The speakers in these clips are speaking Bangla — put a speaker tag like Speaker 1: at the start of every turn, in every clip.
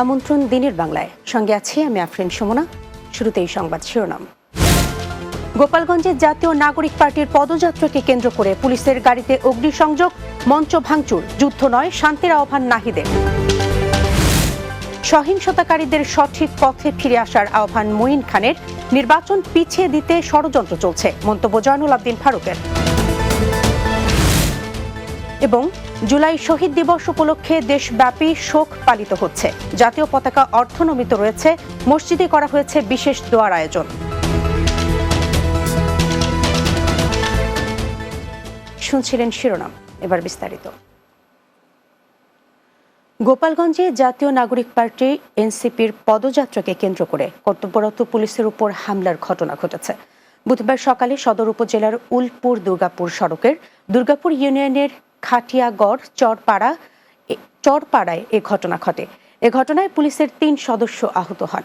Speaker 1: আমন্ত্রণ দিনের বাংলায়। সঙ্গে আছি আমি আফরিন সুমনা। শুরুতেই সংবাদ শিরোনাম। গোপালগঞ্জে জাতীয় নাগরিক পার্টির পদযাত্রাকে কেন্দ্র করে পুলিশের গাড়িতে অগ্নিসংযোগ, মঞ্চ ভাঙচুর, যুদ্ধ নয়, শান্তির আহ্বান নাহিদের। সহিংসতাকারীদের সঠিক পথে ফিরে আসার আহ্বান মঈন খানের। নির্বাচন পিছিয়ে দিতে ষড়যন্ত্র চলছে। মন্তব্য জয়নুল আবদিন ফারুকের। এবং জুলাই শহীদ দিবস উপলক্ষে দেশব্যাপী শোক পালিত হচ্ছে। জাতীয় পতাকা অর্থনমিত রয়েছে। মসজিদে করা হয়েছে বিশেষ দোয়ার আয়োজন। শুনছিলেন শিরোনাম। এবার বিস্তারিত। গোপালগঞ্জে জাতীয় নাগরিক পার্টি এনসিপির পদযাত্রাকে কেন্দ্র করে কর্তব্যরত পুলিশের উপর হামলার ঘটনা ঘটেছে। বুধবার সকালে সদর উপজেলার উলপুর দুর্গাপুর সড়কের দুর্গাপুর ইউনিয়নের খাটিয়াগড়, চরপাড়া চরপাড়ায় এ ঘটনা ঘটে। এ ঘটনায় পুলিশের তিন সদস্য আহত হন।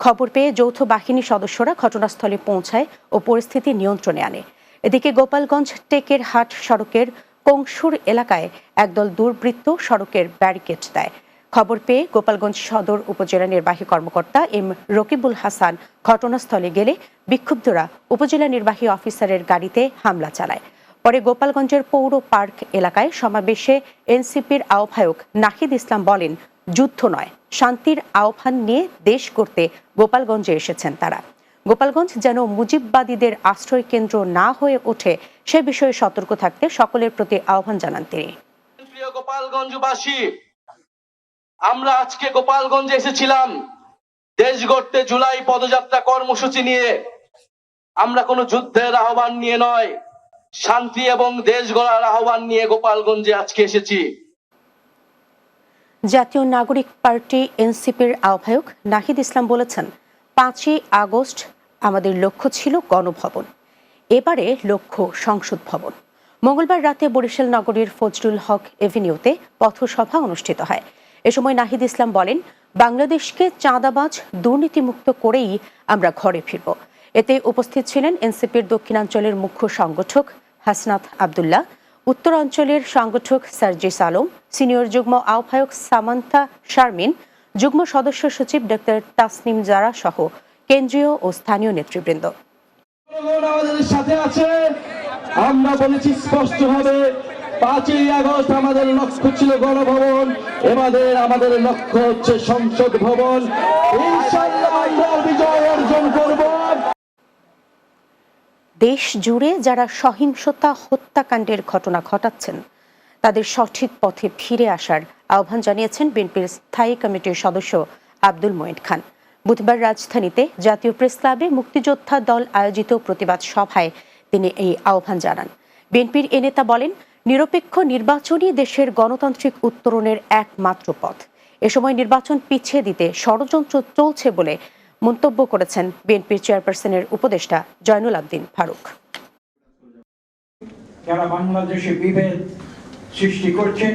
Speaker 1: খবর পেয়ে যৌথ বাহিনী সদস্যরা ঘটনাস্থলে পৌঁছায় ও পরিস্থিতি নিয়ন্ত্রণে আনে। এদিকে গোপালগঞ্জ টেকের হাট সড়কের কংসুর এলাকায় একদল দুর্বৃত্ত সড়কের ব্যারিকেড দেয়। খবর পেয়ে গোপালগঞ্জ সদর উপজেলা নির্বাহী কর্মকর্তা এম রকিবুল হাসান ঘটনাস্থলে গেলে বিক্ষুব্ধরা উপজেলা নির্বাহী অফিসারের গাড়িতে হামলা চালায়। পরে গোপালগঞ্জের পৌর পার্ক এলাকায় সমাবেশে এনসিপির আহ্বায়ক নাহিদ ইসলাম বলেন, যুদ্ধ নয়, শান্তির আহ্বান নিয়ে দেশ করতে গোপালগঞ্জে এসেছেন তারা। গোপালগঞ্জ যেন মুজিববাদীদের আশ্রয় কেন্দ্র না হয়ে ওঠে, সে বিষয়ে সতর্ক থাকতে সকলের প্রতি আহ্বান জানান তিনি।
Speaker 2: আমরা আজকে গোপালগঞ্জে এসেছিলাম। দেশ গড়তে জুলাই পদযাত্রা কর্মসূচি নিয়ে আমরা কোনো যুদ্ধের আহ্বান নিয়ে নয়। শান্তি এবং দেশ গড়ার আহ্বান নিয়ে গোপালগঞ্জে আজকে এসেছি।
Speaker 1: জাতীয় নাগরিক পার্টি এনসিপির আহ্বায়ক নাহিদ ইসলাম বলেছেন, পাঁচই আগস্ট আমাদের লক্ষ্য ছিল গণভবন। এবারে লক্ষ্য সংসদ ভবন। মঙ্গলবার রাতে বরিশাল নগরীর ফজলুল হক এভিনিউতে পথসভা অনুষ্ঠিত হয়। এ সময় নাহিদ ইসলাম বলেন, বাংলাদেশকে চাঁদাবাজ, দুর্নীতিমুক্ত করেই আমরা ঘরে ফিরব। এতে উপস্থিত ছিলেন এনসিপির দক্ষিণাঞ্চলের মুখ্য সংগঠক হাসনাত আবদুল্লাহ, উত্তরাঞ্চলের সংগঠক সার্জিস আলম, সিনিয়র যুগ্ম আহ্বায়ক সামান্তা শারমিন, যুগ্ম সদস্য সচিব ডক্টর তাসনিম জারা সহ কেন্দ্রীয় ও স্থানীয় নেতৃবৃন্দ।
Speaker 2: আমরা বলেছি স্পষ্ট ভাবে পাঁচই আগস্ট আমাদের লক্ষ্য ছিল গণভবন। এবারে আমাদের লক্ষ্য হচ্ছে সংসদ ভবন। ইনশাল্লাহ আমরা বিজয় অর্জন করব।
Speaker 1: দেশ জুড়ে যারা সহিংসতা হত্যাকাণ্ডের ঘটনা ঘটাচ্ছেন, তাদের সঠিক পথে ফিরে আসার আহ্বান জানিয়েছেন বিএনপির স্থায়ী কমিটির সদস্য আব্দুল মঈন খান। বুধবার রাজধানীতে জাতীয় প্রেস ক্লাবে মুক্তিযোদ্ধা দল আয়োজিত প্রতিবাদ সভায় তিনি এই আহ্বান জানান। বিএনপির এ নেতা বলেন, নিরপেক্ষ নির্বাচনই দেশের গণতান্ত্রিক উত্তরণের একমাত্র পথ। এ সময় নির্বাচন পিছিয়ে দিতে ষড়যন্ত্র চলছে বলে মন্তব্য করেছেন বিএনপির চেয়ারপারসনের উপদেষ্টা জয়নুল আবদিন ফারুক।
Speaker 3: যারা বাংলাদেশে বিভেদ সৃষ্টি করছে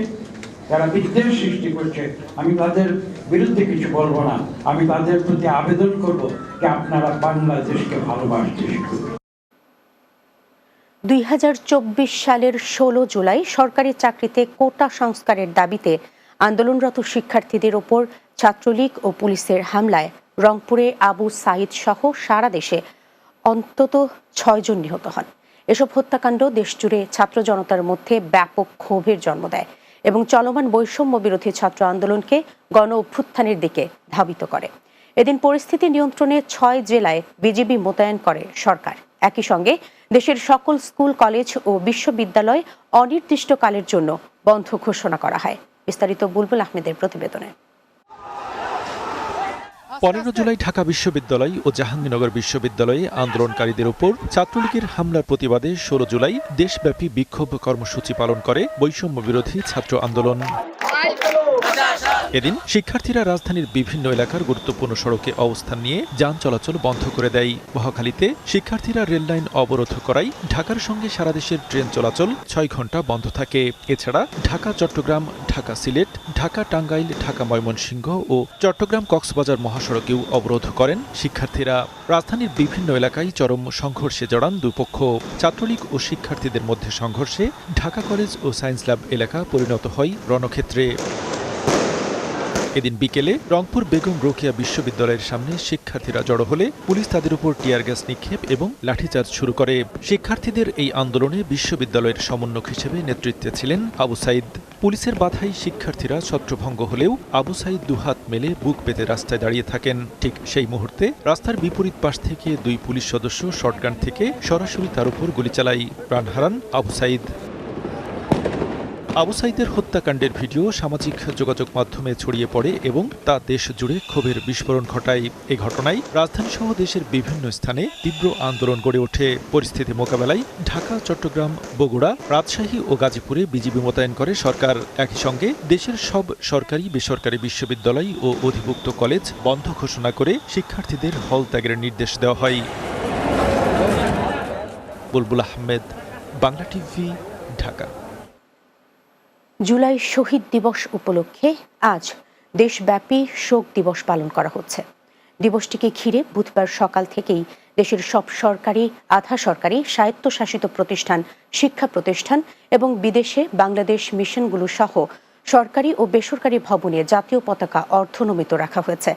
Speaker 3: যারা বিদ্বেষ সৃষ্টি করছে আমি তাদের বিরুদ্ধে কিছু বলব না। আমি তাদের প্রতি আবেদন করব যে আপনারা বাংলাদেশকে ভালোবাসতে শিখুন।
Speaker 1: দুই সালের ষোলো জুলাই সরকারি চাকরিতে কোটা সংস্কারের দাবিতে আন্দোলনরত শিক্ষার্থীদের ওপর ছাত্রলীগ ও পুলিশের হামলায় রংপুরে আবু সাইদ সহ সারা দেশে অন্তত ছয়জন নিহত হন। এসব হত্যাকাণ্ড দেশজুড়ে ছাত্র জনতার মধ্যে ব্যাপক ক্ষোভের জন্ম দেয় এবং চলমান বৈষম্য বিরোধী ছাত্র আন্দোলনকে গণ অভ্যুত্থানের দিকে ধাবিত করে। এদিন পরিস্থিতি নিয়ন্ত্রণে ছয় জেলায় বিজিবি মোতায়েন করে সরকার। একই সঙ্গে দেশের সকল স্কুল, কলেজ ও বিশ্ববিদ্যালয় অনির্দিষ্টকালের জন্য বন্ধ ঘোষণা করা হয়। বিস্তারিত বুলবুল আহমেদের প্রতিবেদনে।
Speaker 4: পনেরো জুলাই ঢাকা বিশ্ববিদ্যালয় ও জাহাঙ্গীরনগর বিশ্ববিদ্যালয়ে আন্দোলনকারীদের উপর ছাত্রলীগের হামলার প্রতিবাদে ষোলো জুলাই দেশব্যাপী বিক্ষোভ কর্মসূচি পালন করে বৈষম্য বিরোধী ছাত্র আন্দোলন। এদিন শিক্ষার্থীরা রাজধানীর বিভিন্ন এলাকার গুরুত্বপূর্ণ সড়কে অবস্থান নিয়ে যান চলাচল বন্ধ করে দেয়। মহাখালীতে শিক্ষার্থীরা রেললাইন অবরোধ করায় ঢাকার সঙ্গে সারা দেশের ট্রেন চলাচল ছয় ঘণ্টা বন্ধ থাকে। এছাড়া ঢাকা, চট্টগ্রাম, ঢাকা সিলেট, ঢাকা টাঙ্গাইল, ঢাকা ময়মনসিংহ ও চট্টগ্রাম কক্সবাজার মহাসড়কেও অবরোধ করেন শিক্ষার্থীরা। রাজধানীর বিভিন্ন এলাকায় চরম সংঘর্ষে জড়ান দুপক্ষ। ছাত্রলীগ ও শিক্ষার্থীদের মধ্যে সংঘর্ষে ঢাকা কলেজ ও সায়েন্স ল্যাব এলাকা পরিণত হয় রণক্ষেত্রে। এদিন বিকেলে রংপুর বেগম রোকেয়া বিশ্ববিদ্যালয়ের সামনে শিক্ষার্থীরা জড়ো হলে পুলিশ তাদের উপর টিয়ার গ্যাস নিক্ষেপ এবং লাঠিচার্জ শুরু করে। শিক্ষার্থীদের এই আন্দোলনে বিশ্ববিদ্যালয়ের সমন্বয়ক হিসেবে নেতৃত্বে ছিলেন আবু সাইদ। পুলিশের বাধাই শিক্ষার্থীরা ছত্রভঙ্গ হলেও আবু সাইদ দুহাত মেলে বুক পেতে রাস্তায় দাঁড়িয়ে থাকেন। ঠিক সেই মুহূর্তে রাস্তার বিপরীত পাশ থেকে দুই পুলিশ সদস্য শটগান থেকে সরাসরি তার উপর গুলি চালাই প্রাণ হারান আবু সাইদ। আবু সাইদের হত্যাকাণ্ডের ভিডিও সামাজিক যোগাযোগ মাধ্যমে ছড়িয়ে পড়ে এবং তা দেশ জুড়ে ক্ষোভের বিস্ফোরণ ঘটায়। এই ঘটনায় রাজধানীসহ দেশের বিভিন্ন স্থানে তীব্র আন্দোলন গড়ে ওঠে। পরিস্থিতি মোকাবেলায় ঢাকা, চট্টগ্রাম, বগুড়া, রাজশাহী ও গাজীপুরে বিজিবি মোতায়েন করে সরকার। একই সঙ্গে দেশের সব সরকারি, বেসরকারি বিশ্ববিদ্যালয় ও অধিভুক্ত কলেজ বন্ধ ঘোষণা করে শিক্ষার্থীদের হল ত্যাগের নির্দেশ দেওয়া হয়। বুলবুল আহমেদ, বাংলা টিভি, ঢাকা।
Speaker 1: জুলাই শহীদ দিবস উপলক্ষে আজ দেশব্যাপী শোক দিবস পালন করা হচ্ছে। দিবসটিকে ঘিরে বুধবার সকাল থেকেই দেশের সব সরকারি, আধা সরকারি, স্বায়ত্তশাসিত প্রতিষ্ঠান, শিক্ষা প্রতিষ্ঠান এবং বিদেশে বাংলাদেশ মিশনগুলো সহ সরকারি ও বেসরকারি ভবনে জাতীয় পতাকা অর্ধনমিত রাখা হয়েছে।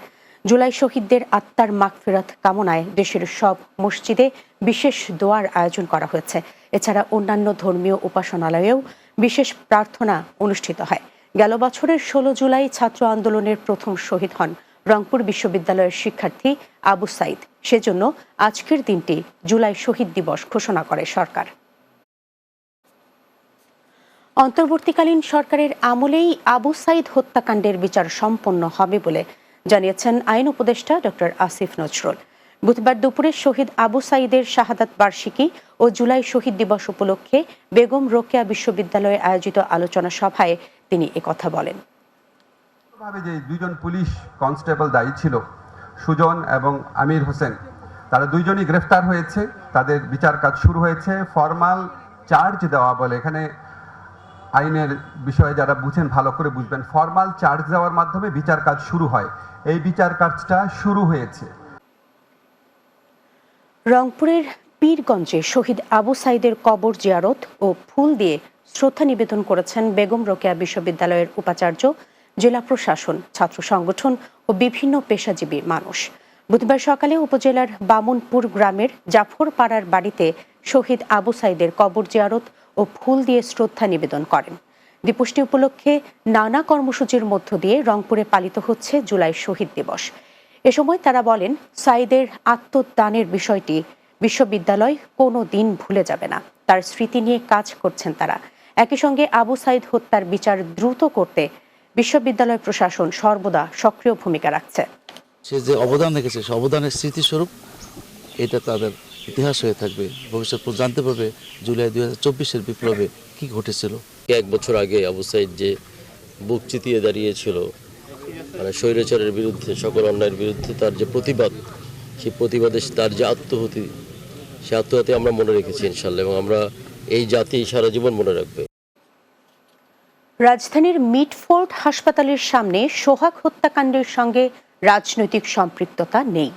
Speaker 1: জুলাই শহীদদের আত্মার মাগফিরাত কামনায় দেশের সব মসজিদে বিশেষ দোয়ার আয়োজন করা হয়েছে। এছাড়া অন্যান্য ধর্মীয় উপাসনালয়েও বিশেষ প্রার্থনা অনুষ্ঠিত হয়। গেল বছরের ষোলো জুলাই ছাত্র আন্দোলনের প্রথম শহীদ হন রংপুর বিশ্ববিদ্যালয়ের শিক্ষার্থী আবু সাইদ। সেজন্য আজকের দিনটি জুলাই শহীদ দিবস ঘোষণা করে সরকার। অন্তর্বর্তীকালীন সরকারের আমলেই আবু সাইদ হত্যাকাণ্ডের বিচার সম্পন্ন হবে বলে জানিয়েছেন আইন উপদেষ্টা ডক্টর আসিফ নজরুল। বুধবার দুপুরে শহীদ আবু সাইদের শাহাদাত বার্ষিকী ও জুলাই শহীদ দিবস উপলক্ষে বেগম রোকেয়া বিশ্ববিদ্যালয়ে আয়োজিত আলোচনা সভায় তিনি একথা বলেন।
Speaker 5: ভাবে যে দুজন পুলিশ কনস্টেবল দায়ী ছিল, সুজন এবং আমির হোসেন, তারা দুইজনই গ্রেফতার হয়েছে। তাদের বিচার কাজ শুরু হয়েছে। ফর্মাল চার্জ দেওয়া বলে এখানে আইনের বিষয়ে যারা বুঝেন, ভালো করে বুঝবেন। ফর্মাল চার্জ দেওয়ার মাধ্যমে বিচার কাজ শুরু হয়। এই বিচার কাজটা শুরু হয়েছে।
Speaker 1: রংপুরের পীরগঞ্জে শহীদ আবু সাইদের কবর জিয়ারত ও ফুল দিয়ে শ্রদ্ধা নিবেদন করেছেন বেগম রোকেয়া বিশ্ববিদ্যালয়ের উপাচার্য, জেলা প্রশাসন, ছাত্র সংগঠন ও বিভিন্ন পেশাজীবী মানুষ। বুধবার সকালে উপজেলার বামুনপুর গ্রামের জাফরপাড়ার বাড়িতে শহীদ আবু সাইদের কবর জিয়ারত ও ফুল দিয়ে শ্রদ্ধা নিবেদন করেন। দিবসটি উপলক্ষে নানা কর্মসূচির মধ্য দিয়ে রংপুরে পালিত হচ্ছে জুলাই শহীদ দিবস। এ সময় তারা বলেন সাইদের আত্মদানের বিষয়টি বিশ্ববিদ্যালয় কোনো দিন ভুলে যাবে না। তার স্মৃতি নিয়ে কাজ করছেন তারা। একই সঙ্গে আবু সাইদ হত্যার বিচার দ্রুত করতে বিশ্ববিদ্যালয় প্রশাসন সর্বদা সক্রিয় ভূমিকা রাখছে।
Speaker 6: সে যে অবদান রেখেছে সে অবদানের স্মৃতিস্বরূপ এটা তাদের ইতিহাস হয়ে থাকবে। ভবিষ্যৎ জানতে পারবে জুলাই দুই হাজার চব্বিশের বিপ্লবে কি ঘটেছিল।
Speaker 7: এক বছর আগে আবু সাইদ যে বুক চিতিয়ে দাঁড়িয়েছিল মানে স্বৈরাচারের বিরুদ্ধে, সকল অন্যায়ের বিরুদ্ধে তার যে প্রতিবাদ, সেই প্রতিবাদে তার যে আত্মহতি সে আত্মহতি আমরা মনে রেখেছি ইনশাল্লাহ এবং আমরা এই জাতি সারা জীবন মনে রাখবে।
Speaker 1: রাজধানীর মিটফোর্ড হাসপাতালের সামনে সোহাগ হত্যাকাণ্ডের সঙ্গে রাজনৈতিক সম্পৃক্ততা নেই।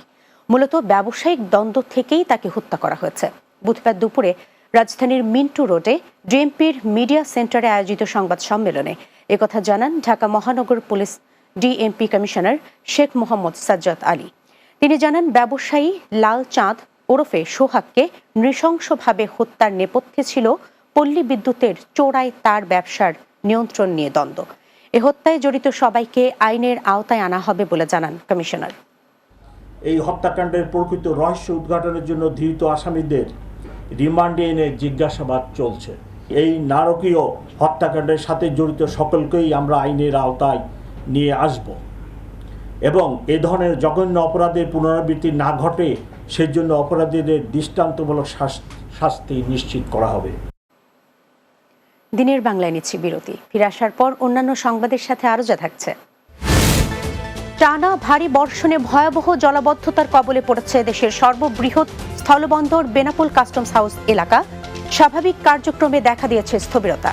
Speaker 1: মূলত ব্যবসায়িক দ্বন্দ্ব থেকেই তাকে হত্যা করা হয়েছে। বুধবার দুপুরে রাজধানীর মিন্টু রোডে ডিএমপির মিডিয়া সেন্টারে আয়োজিত সংবাদ সম্মেলনে একথা জানান ঢাকা মহানগর police DMP commissioner Sheikh Mohammad Sajjad Ali তিনি জানান, ব্যবসায়ী লাল চাঁদ ওরফে সোহাগকে নৃশংসভাবে হত্যার নেপথ্যে ছিল পল্লী বিদ্যুতের চোরাই তার ব্যবসার নিয়ন্ত্রণ নিয়ে দ্বন্দ্ব। এ হত্যায় জড়িত সবাইকে আইনের আওতায় আনা হবে বলে জানান কমিশনার।
Speaker 8: এই হত্যাকাণ্ডের প্রকৃত রহস্য উদ্ঘাটনের জন্য ধৃত আসামিদের রিমান্ডে এনে জিজ্ঞাসাবাদ চলছে। এই নারকীয় হত্যাকাণ্ডের সাথে জড়িত সকলকেই আমরা আইনের আওতায় নিয়ে আসব। এবং এ ধরনের জঘন্য অপরাধের পুনরাবৃত্তি না ঘটে, সেজন্য অপরাধীদের দৃষ্টান্তমূলক শাস্তি নিশ্চিত করা হবে।
Speaker 1: দিনের বাংলায় নিচ্ছি বিরতি। ফিরে আসার পর অন্যান্য সংবাদের সাথে আরও যা থাকছে। টানা ভারী বর্ষণে ভয়াবহ জলাবদ্ধতার কবলে পড়েছে দেশের সর্ববৃহৎ স্থলবন্দর বেনাপোল কাস্টমস হাউস এলাকা। স্বাভাবিক কার্যক্রমে দেখা দিয়েছে স্থবিরতা।